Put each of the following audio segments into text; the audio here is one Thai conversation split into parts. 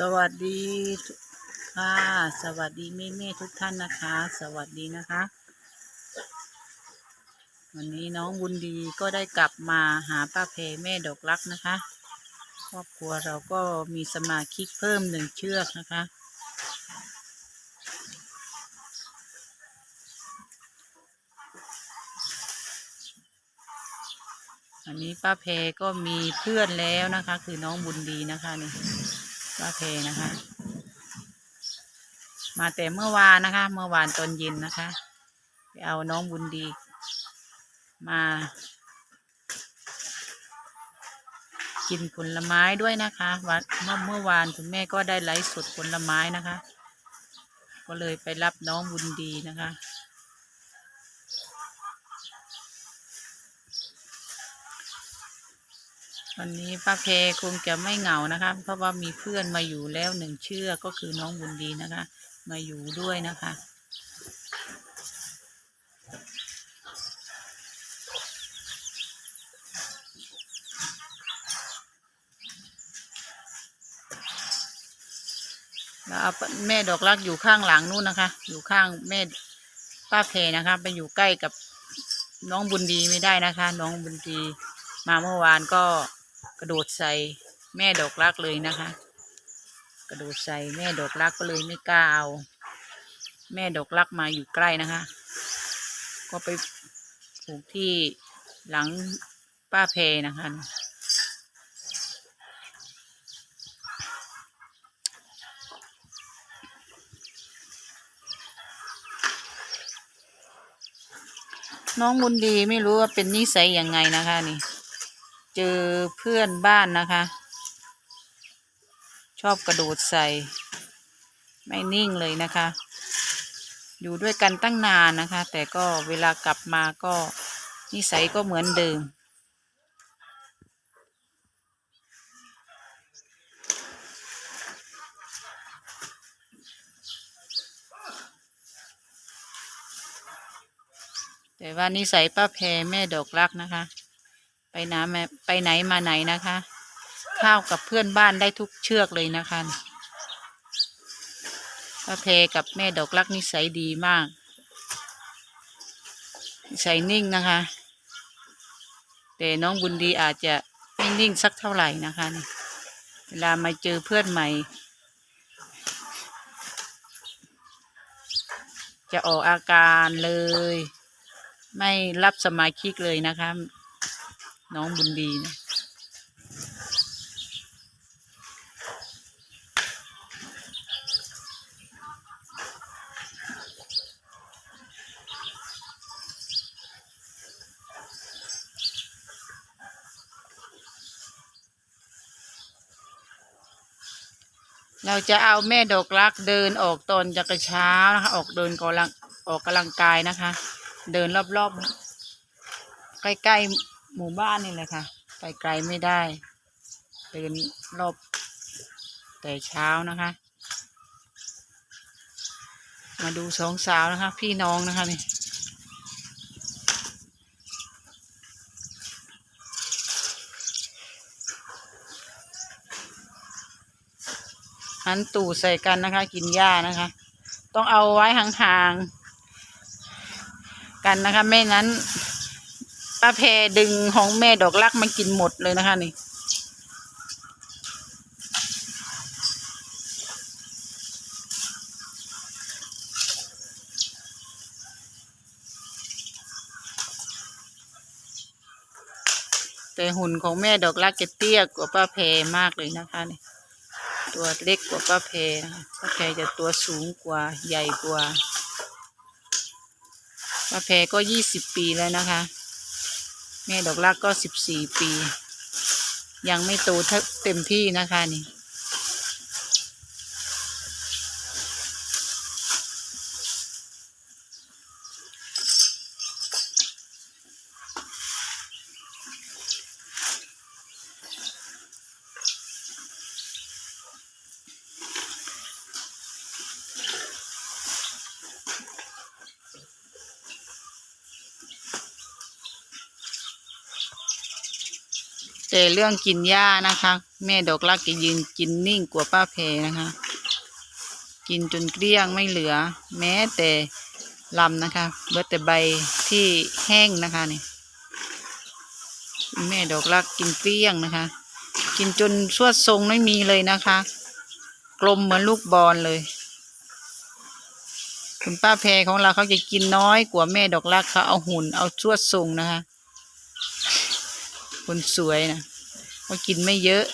สวัสดีค่ะ สวัสดีแม่แม่ๆทุกท่านนะคะ สวัสดีนะคะ วันนี้น้องบุญดีก็ได้กลับมาหาป้าเพแม่ดอกรักนะคะ ครอบครัวเราก็มีสมาชิกเพิ่มหนึ่งเชือกนะคะ อันนี้ป้าเพก็มีเพื่อนแล้วนะคะ คือน้องบุญดีนะคะนี่ ป้าเพนะคะ มาแต่เมื่อวานนะคะ เมื่อวานตอนเย็นนะคะ ไปเอาน้องบุญดี มากินผลไม้ด้วยนะคะวันเมื่อเมื่อวานคุณแม่ก็ได้ไลฟ์สดผลไม้นะคะ ก็เลยไปรับน้องบุญดีนะคะ วันนี้ป้าเพคงจะไม่เหงานะคะ เพราะว่ามีเพื่อนมาอยู่แล้วหนึ่งเชือกก็คือน้องบุญดีนะคะ มาอยู่ด้วยนะคะแล้วเอาแม่ดอกรักอยู่ข้างหลังนู่นนะคะ อยู่ข้างแม่ป้าเพนะคะไปอยู่ใกล้กับน้องบุญดีไม่ได้นะคะ น้องบุญดีมาเมื่อวานก็ กระโดดใส่แม่ดอกรักเลยนะคะ กระโดดใส่แม่ดอกรักก็เลยไม่กล้าเอา แม่ดอกรักมาอยู่ใกล้นะคะ ก็ไปผูกที่หลังป้าเพนะคะน้องบุญดีไม่รู้ว่าเป็นนิสัยยังไงนะคะนี่ เจอเพื่อนบ้านนะคะ ชอบกระโดดใส่ ไม่นิ่งเลยนะคะ อยู่ด้วยกันตั้งนานนะคะ แต่ก็เวลากลับมาก็นิสัยก็เหมือนเดิมแต่ว่านิสัยป้าแพรแม่ดอกรักนะคะ ไปน้ำม่ไปไหนมาไหนนะคะ ข้าวกับเพื่อนบ้านได้ทุกเชือกเลยนะคะป้าแพกับแม่ดอกรักนิสัยดีมากนิสัยนิ่งนะคะ แต่น้องบุญดีอาจจะไม่นิ่งสักเท่าไหร่นะคะ เวลามาเจอเพื่อนใหม่ จะออกอาการเลย ไม่รับสมาชิกเลยนะคะ น้องบุญดีนะเราจะเอาแม่ดอกรักเดินออกตอนจะกระเช้านะคะ ออกเดินกำลังออกกำลังกายนะคะ เดินรอบๆใกล้ๆ หมู่บ้านนี่แหละค่ะ ไปไกลไม่ได้เดินรอบแต่เช้านะคะ มาดูสองสาวนะคะ พี่น้องนะคะนี่หันตู่ใส่กันนะคะ กินหญ้านะคะ ต้องเอาไว้ห่างๆกันนะคะ ไม่นั้น ป้าแพรดึงของแม่ดอกรักมากินหมดเลยนะคะนี่แต่หุ่นของแม่ดอกรักจะเตี้ยกว่าป้าแพรมากเลยนะคะนี่ตัวเล็กกว่าป้าแพรนะคะป้าแพรจะตัวสูงกว่าใหญ่กว่าป้าแพรก็ยี่สิบปีแล้วนะคะ แม่ดอกรักก็สิบสี่ปี ยังไม่โตเท่าเต็มที่นะคะนี่ แต่เรื่องกินหญ้านะคะ แม่ดอกรักจะยืนกินนิ่งกว่าป้าแพรนะคะ กินจนเกลี้ยงไม่เหลือ แม้แต่ลำนะคะเหลือแต่ใบที่แห้งนะคะนี่แม่ดอกรักกินเกลี้ยงนะคะ กินจนสวดทรงไม่มีเลยนะคะ กลมเหมือนลูกบอลเลย คุณป้าแพรของเราเขาจะกินน้อยกว่าแม่ดอกรักเขาเอาหุ่นเอาสวดทรงนะคะ คนสวยนะเขากินไม่เยอะ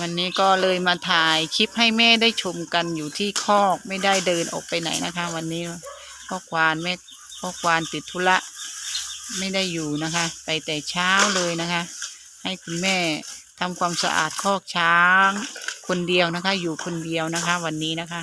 วันนี้ก็เลยมาถ่ายคลิปให้แม่ได้ชมกันอยู่ที่คอกไม่ได้เดินออกไปไหนนะคะ วันนี้ พ่อควานแม่พ่อควานติดธุระไม่ได้อยู่นะคะ ไปแต่เช้าเลยนะคะ ให้คุณแม่ทำความสะอาดคอกช้าง คนเดียวนะคะ อยู่คนเดียวนะคะ วันนี้นะคะ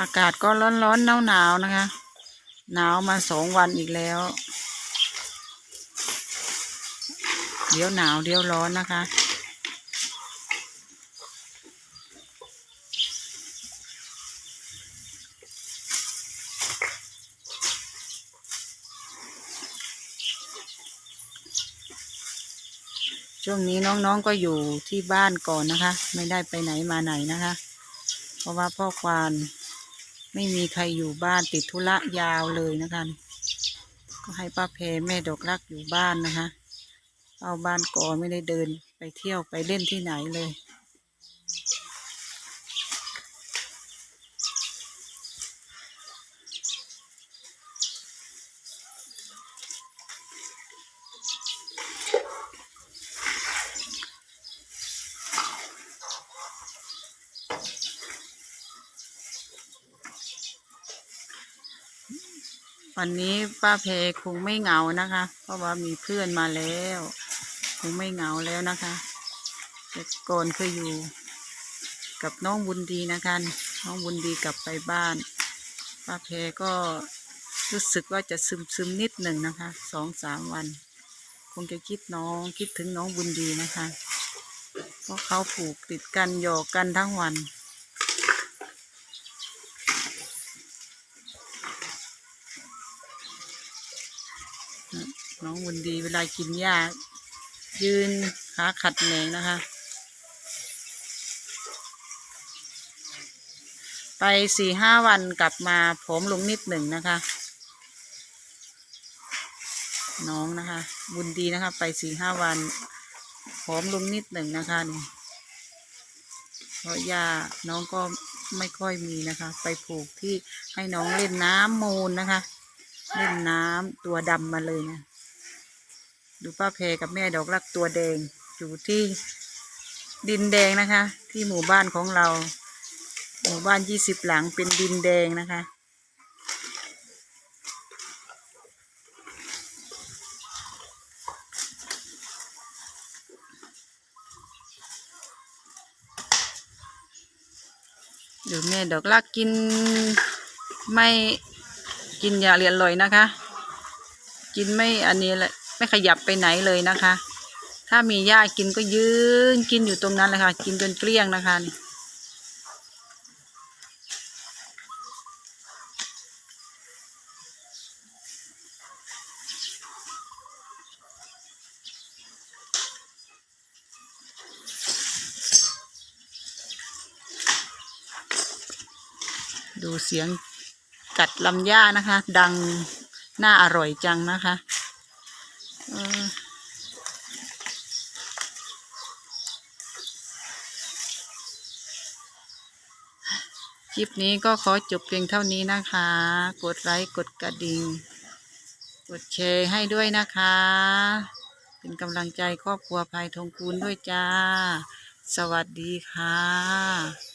อากาศก็ร้อนร้อนหนาวหนาวนะคะ หนาวมาสองวันอีกแล้ว เดี๋ยวหนาวเดี๋ยวร้อนนะคะ ช่วงนี้น้องๆก็อยู่ที่บ้านก่อนนะคะ ไม่ได้ไปไหนมาไหนนะคะ เพราะว่าพ่อควาน ไม่มีใครอยู่บ้านติดธุระยาวเลยนะคะ ก็ให้ป้าเพแม่ดอกรักอยู่บ้านนะคะ เอาบ้านก่อไม่ได้เดินไปเที่ยวไปเล่นที่ไหนเลย วันนี้ป้าเพคงไม่เหงานะคะ เพราะว่ามีเพื่อนมาแล้ว คงไม่เหงาแล้วนะคะแต่ก่อนเคยอยู่ กับน้องบุญดีนะคะ น้องบุญดีกลับไปบ้าน ป้าเพก็รู้สึกว่าจะซึมซึมนิดหนึ่งนะคะสองสามวัน คงจะคิดน้องคิดถึงน้องบุญดีนะคะ เพราะเขาผูกติดกันหยอกกันทั้งวัน น้องบุญดีเวลากินหญ้ายืนขาขัดแหนงนะคะ ไปสี่ห้าวันกลับมาผอมลงนิดหนึ่งนะคะ น้องนะคะ บุญดีนะคะ ไปสี่ห้าวันผอมลงนิดหนึ่งนะคะนี่เพราะหญ้าน้องก็ไม่ค่อยมีนะคะ ไปผูกที่ให้น้องเล่นน้ำมูลนะคะ เล่นน้ำตัวดำมาเลยนะ ดูป้าเพกับแม่ดอกรักตัวแดงอยู่ที่ดินแดงนะคะ ที่หมู่บ้านของเรา หมู่บ้านยี่สิบหลังเป็นดินแดงนะคะ ดูแม่ดอกรักกินไม่กินอย่าเรียนลอยนะคะ กินไม่อันนี้แหละ ไม่ขยับไปไหนเลยนะคะ ถ้ามีหญ้ากินก็ยืนกินอยู่ตรงนั้นเลยค่ะ กินจนเกลี้ยงนะคะนี่ดูเสียงกัดลำหญ้านะคะ ดังน่าอร่อยจังนะคะเออ คลิปนี้ก็ขอจบเพียงเท่านี้นะคะ กดไลค์กดกระดิ่ง กดแชร์ให้ด้วยนะคะ เป็นกำลังใจครอบครัวภายทองคูณด้วยจ้า สวัสดีค่ะ